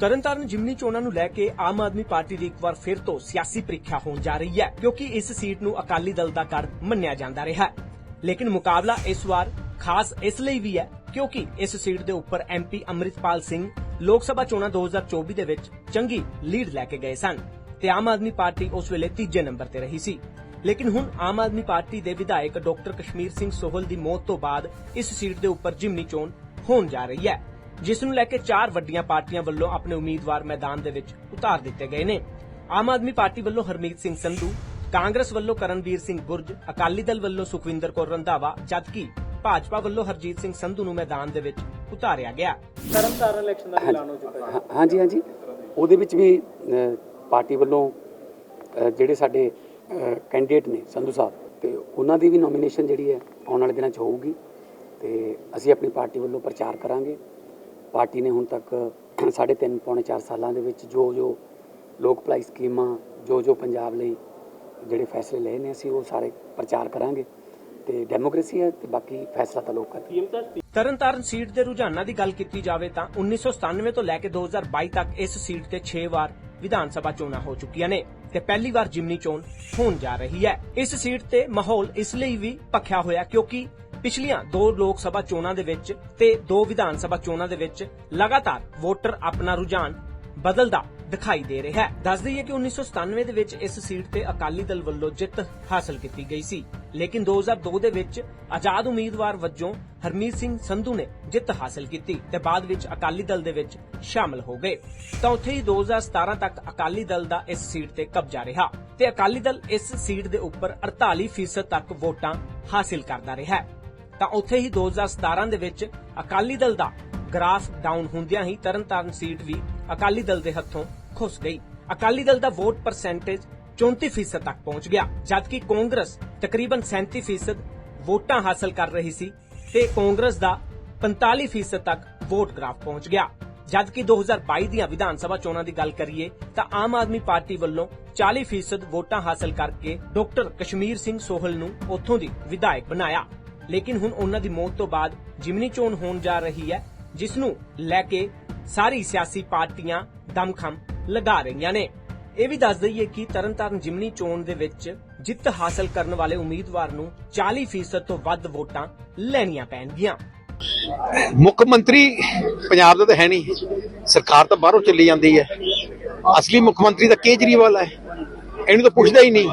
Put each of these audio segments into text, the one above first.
ਤਰਨਤਾਰਨ ਜਿਮਨੀ ਚੋਣਾਂ ਨੂੰ ਲੈ ਕੇ ਆਮ ਆਦਮੀ ਪਾਰਟੀ ਦੀ ਇੱਕ ਵਾਰ ਫਿਰ ਤੋਂ ਸਿਆਸੀ ਪ੍ਰੀਖਿਆ ਹੋਣ ਜਾ ਰਹੀ ਹੈ, ਕਿਉਂਕਿ ਇਸ ਸੀਟ ਨੂੰ ਅਕਾਲੀ ਦਲ ਦਾ ਘਰ ਮੰਨਿਆ ਜਾਂਦਾ ਰਿਹਾ ਹੈ। ਲੇਕਿਨ ਮੁਕਾਬਲਾ ਇਸ ਵਾਰ ਖਾਸ ਇਸ ਲਈ ਵੀ ਹੈ, ਕਿਉਂਕਿ ਇਸ ਸੀਟ ਦੇ ਉੱਪਰ ਐਮਪੀ ਅੰਮ੍ਰਿਤਪਾਲ ਸਿੰਘ ਲੋਕ ਸਭਾ ਚੋਣਾਂ 2024 ਦੇ ਵਿੱਚ ਚੰਗੀ ਲੀਡ ਲੈ ਕੇ ਗਏ ਸਨ ਤੇ ਆਮ ਆਦਮੀ ਪਾਰਟੀ ਉਸ ਵੇਲੇ ਤੀਜੇ ਨੰਬਰ ਤੇ ਰਹੀ ਸੀ। ਲੇਕਿਨ ਹੁਣ ਆਮ ਆਦਮੀ ਪਾਰਟੀ ਦੇ ਵਿਧਾਇਕ ਡਾਕਟਰ ਕਸ਼ਮੀਰ ਸਿੰਘ ਸੋਹਲ ਦੀ ਮੌਤ ਤੋਂ ਬਾਅਦ ਇਸ ਸੀਟ ਦੇ ਉੱਪਰ ਜਿਮਨੀ ਚੋਣ ਹੋਣ ਜਾ ਰਹੀ ਹੈ। ਜਿਸ ਨੂੰ ਲੈ ਕੇ ਚਾਰ ਵੱਡੀਆਂ ਪਾਰਟੀਆਂ ਵੱਲੋਂ ਆਪਣੇ ਉਮੀਦਵਾਰ ਮੈਦਾਨ ਦੇ ਵਿੱਚ ਉਤਾਰ ਦਿੱਤੇ ਗਏ ਨੇ। ਆਮ ਆਦਮੀ ਪਾਰਟੀ ਵੱਲੋਂ ਹਰਮੀਤ ਸਿੰਘ ਸੰਧੂ ਕਾਂਗਰਸ ਵੱਲੋਂ ਕਰਨਵੀਰ ਸਿੰਘ ਗੁਰਜ ਅਕਾਲੀ ਦਲ ਵੱਲੋਂ ਸੁਖਵਿੰਦਰ ਕੌਰ ਰੰਧਾਵਾ ਜਦਕਿ ਭਾਜਪਾ ਵੱਲੋਂ ਹਰਜੀਤ ਸਿੰਘ ਸੰਧੂ ਨੂੰ ਮੈਦਾਨ ਦੇ ਵਿੱਚ ਉਤਾਰਿਆ ਗਿਆ। ਤਰਨਤਾਰਨ ਇਲੈਕਸ਼ਨ ਦਾ ਐਲਾਨ ਹੋ ਚੁੱਕਾ ਹੈ। ਹਾਂਜੀ ਹਾਂਜੀ। ਉਹਦੇ ਵਿੱਚ ਵੀ ਪਾਰਟੀ ਵੱਲੋਂ ਜਿਹੜੇ ਸਾਡੇ ਕੈਂਡੀਡੇਟ ਨੇ ਸੰਧੂ ਸਾਹਿਬ ਤੇ ਉਹਨਾਂ ਦੀ ਵੀ ਨੋਮੀਨੇਸ਼ਨ ਜਿਹੜੀ ਹੈ ਆਉਣ ਵਾਲੇ ਦਿਨਾਂ 'ਚ ਹੋਊਗੀ। ਤੇ ਅਸੀਂ ਆਪਣੀ ਪਾਰਟੀ ਵੱਲੋਂ ਪ੍ਰਚਾਰ ਕਰਾਂਗੇ। ਪਾਰਟੀ ਨੇ ਹੁਣ ਤੱਕ ਸਾਢੇ ਤਿੰਨ, ਪੌਣੇ 4 ਸਾਲਾਂ ਦੇ ਵਿੱਚ ਜੋ ਜੋ ਲੋਕ ਭਲਾਈ ਸਕੀਮਾਂ, ਜੋ ਜੋ ਪੰਜਾਬ ਲਈ ਜਿਹੜੇ ਫੈਸਲੇ ਲਏ ਨੇ, ਅਸੀਂ ਉਹ ਸਾਰੇ ਪ੍ਰਚਾਰ ਕਰਾਂਗੇ ਤੇ ਡੈਮੋਕ੍ਰੇਸੀ ਹੈ ਤੇ ਬਾਕੀ ਫੈਸਲਾ ਤਾਂ ਲੋਕਾਂ ਦਾ ਤਰਨਤਾਰਨ ਸੀਟ ਦੇ ਰੁਝਾਨਾਂ ਦੀ ਗੱਲ ਕੀਤੀ ਜਾਵੇ ਤਾਂ 1997 ਤੋਂ ਲੈ ਕੇ 2022 ਤੱਕ ਇਸ ਸੀਟ ਤੇ 6 ਵਾਰ ਵਿਧਾਨ ਸਭਾ ਚੋਣਾਂ ਹੋ ਚੁੱਕੀਆਂ ਨੇ ਤੇ ਪਹਿਲੀ ਵਾਰ ਜਿਮਨੀ ਚੋਣ ਹੋਣ ਜਾ ਰਹੀ ਹੈ। ਇਸ ਸੀਟ ਤੇ ਮਾਹੌਲ ਇਸ ਲਈ ਵੀ ਪੱਖਿਆ ਹੋਇਆ ਕਿਉਂਕਿ ਪਿਛਲੀਆਂ ਦੋ ਲੋਕ ਸਭਾ ਚੋਣਾਂ ਦੇ ਵਿੱਚ ਤੇ ਦੋ ਵਿਧਾਨ ਸਭਾ ਚੋਣਾਂ ਦੇ ਵਿੱਚ ਲਗਾਤਾਰ ਵੋਟਰ ਆਪਣਾ ਰੁਝਾਨ ਬਦਲਦਾ ਦਿਖਾਈ ਦੇ ਰਿਹਾ ਹੈ। ਦੱਸ ਦਈਏ ਕਿ 1997 ਦੇ ਵਿੱਚ ਇਸ ਸੀਟ ਤੇ ਅਕਾਲੀ ਦਲ ਵੱਲੋਂ ਜਿੱਤ ਹਾਸਲ ਕੀਤੀ ਗਈ ਸੀ। ਲੇਕਿਨ 2002 ਦੇ ਵਿੱਚ ਆਜ਼ਾਦ ਉਮੀਦਵਾਰ ਵਜੋਂ ਹਰਮੀਤ ਸਿੰਘ ਸੰਧੂ ਨੇ ਜਿੱਤ ਹਾਸਲ ਕੀਤੀ ਤੇ ਬਾਅਦ ਵਿੱਚ ਅਕਾਲੀ ਦਲ ਦੇ ਵਿੱਚ ਸ਼ਾਮਲ ਹੋ ਗਏ। ਤਾਂ ਉੱਥੇ ਹੀ 2017 ਤੱਕ ਅਕਾਲੀ ਦਲ ਦਾ ਇਸ ਸੀਟ ਤੇ ਕਬਜ਼ਾ ਰਿਹਾ ਤੇ ਅਕਾਲੀ ਦਲ ਇਸ ਸੀਟ ਦੇ ਉੱਪਰ 48% ਤੱਕ ਵੋਟਾਂ ਹਾਸਲ ਕਰਦਾ ਰਿਹਾ ਤਾਂ ਉੱਥੇ ਹੀ 2017 ਦੇ ਵਿੱਚ ਅਕਾਲੀ ਦਲ ਦਾ ਗ੍ਰਾਫ ਡਾਊਨ ਹੁੰਦਿਆਂ ਹੀ ਤਰਨਤਾਰਨ ਸੀਟ ਵੀ ਅਕਾਲੀ ਦਲ ਦੇ ਹੱਥੋਂ ਖੁੱਸ ਗਈ। ਅਕਾਲੀ ਦਲ ਦਾ ਵੋਟ ਪਰਸੈਂਟੇਜ 34% ਤੱਕ ਪਹੁੰਚ ਗਿਆ, ਜਦਕਿ ਕਾਂਗਰਸ ਤਕਰੀਬਨ 37% ਵੋਟਾਂ ਹਾਸਲ ਕਰ ਰਹੀ ਸੀ ਤੇ ਕਾਂਗਰਸ ਦਾ 45% ਤੱਕ ਵੋਟ ਗ੍ਰਾਫ ਪਹੁੰਚ ਗਿਆ। ਜਦਕਿ 2022 ਦੀਆਂ ਵਿਧਾਨ ਸਭਾ ਚੋਣਾਂ ਦੀ ਗੱਲ ਕਰੀਏ ਤਾਂ ਆਮ ਆਦਮੀ ਪਾਰਟੀ ਵੱਲੋਂ 40% ਵੋਟਾਂ ਹਾਸਲ ਕਰਕੇ ਡਾਕਟਰ ਕਸ਼ਮੀਰ ਸਿੰਘ ਸੋਹਲ ਨੂੰ ਉੱਥੋਂ ਦੀ ਵਿਧਾਇਕ ਬਣਾਇਆ। ਲੇਕਿਨ ਹੁਣ ਉਹਨਾਂ ਦੀ ਮੌਤ ਤੋਂ ਬਾਅਦ ਜਿਮਨੀ ਚੋਣ ਹੋਣ ਜਾ ਰਹੀ ਹੈ ਜਿਸ ਨੂੰ ਲੈ ਕੇ ਸਾਰੀ ਸਿਆਸੀ ਪਾਰਟੀਆਂ ਦਮਖਮ ਲਗਾ ਰਹੀਆਂ ਨੇ। ਇਹ ਵੀ ਦੱਸ ਦਈਏ ਕਿ ਤਰਨਤਾਰਨ ਜਿਮਨੀ ਚੋਣ ਦੇ ਵਿੱਚ ਜਿੱਤ ਹਾਸਲ ਕਰਨ ਵਾਲੇ ਉਮੀਦਵਾਰ ਨੂੰ 40% ਤੋਂ ਵੱਧ ਵੋਟਾਂ ਲੈਣੀਆਂ ਪੈਣਗੀਆਂ। ਮੁੱਖ ਮੰਤਰੀ ਪੰਜਾਬ ਦਾ ਤਾਂ ਹੈ ਨਹੀਂ। ਸਰਕਾਰ ਤਾਂ ਬਾਹਰੋਂ ਚੱਲੀ ਜਾਂਦੀ ਹੈ। ਅਸਲੀ ਮੁੱਖ ਮੰਤਰੀ ਤਾਂ ਕੇਜਰੀਵਾਲ ਹੈ। ਇਹਨੂੰ ਤਾਂ ਪੁੱਛਦਾ ਹੀ ਨਹੀਂ।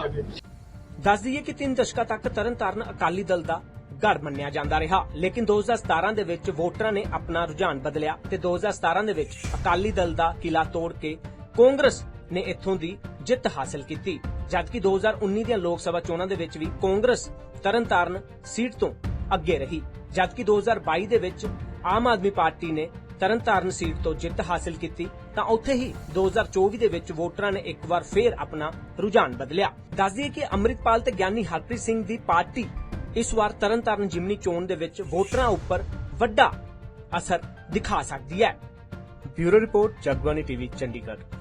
ਦੱਸ ਦਈਏ ਕਿ ਤਿੰਨ ਦਸ਼ਕਾਂ ਤੱਕ ਤਰਨਤਾਰਨ ਅਕਾਲੀ ਦਲ ਦਾ ਗੜ ਮੰਨਿਆ ਜਾਂਦਾ ਰਿਹਾ। ਲੇਕਿਨ 2017 ਦੇ ਵਿੱਚ ਵੋਟਰਾਂ ਨੇ ਆਪਣਾ ਰੁਝਾਨ ਬਦਲਿਆ ਤੇ 2017 ਦੇ ਵਿੱਚ ਅਕਾਲੀ ਦਲ ਦਾ ਕਿਲਾ ਤੋੜ ਕੇ ਕਾਂਗਰਸ ਨੇ ਇੱਥੋਂ ਦੀ ਜਿੱਤ ਹਾਸਲ ਕੀਤੀ। ਜਦਕਿ 2019 ਦੀਆਂ ਲੋਕ ਸਭਾ ਚੋਣਾਂ ਦੇ ਵਿੱਚ ਵੀ ਕਾਂਗਰਸ ਤਰਨਤਾਰਨ ਸੀਟ ਤੋਂ ਅੱਗੇ ਰਹੀ। ਜਦਕਿ 2022 ਦੇ ਵਿੱਚ ਆਮ ਆਦਮੀ ਪਾਰਟੀ ਨੇ ਤਰਨਤਾਰਨ ਸੀਟ ਤੋਂ ਜਿੱਤ ਹਾਸਲ ਕੀਤੀ, ਤਾਂ ਉੱਥੇ ਹੀ 2024 ਦੇ ਵਿੱਚ ਵੋਟਰਾਂ ਨੇ ਇੱਕ ਵਾਰ ਫੇਰ ਆਪਣਾ ਰੁਝਾਨ ਬਦਲਿਆ। ਦੱਸ ਕਿ ਅੰਮ੍ਰਿਤਪਾਲ ਤੇ ਗਿਆਨੀ ਹਰਪ੍ਰੀਤ ਸਿੰਘ ਦੀ ਪਾਰਟੀ ਇਸ ਵਾਰ ਤਰਨਤਾਰਨ ਜਿਮਨੀ ਚੋਣ ਦੇ ਵਿੱਚ ਵੋਟਰਾਂ ਉੱਪਰ ਵੱਡਾ ਅਸਰ ਦਿਖਾ ਸਕਦੀ ਹੈ। Bureau report Jagbani TV, Chandigarh.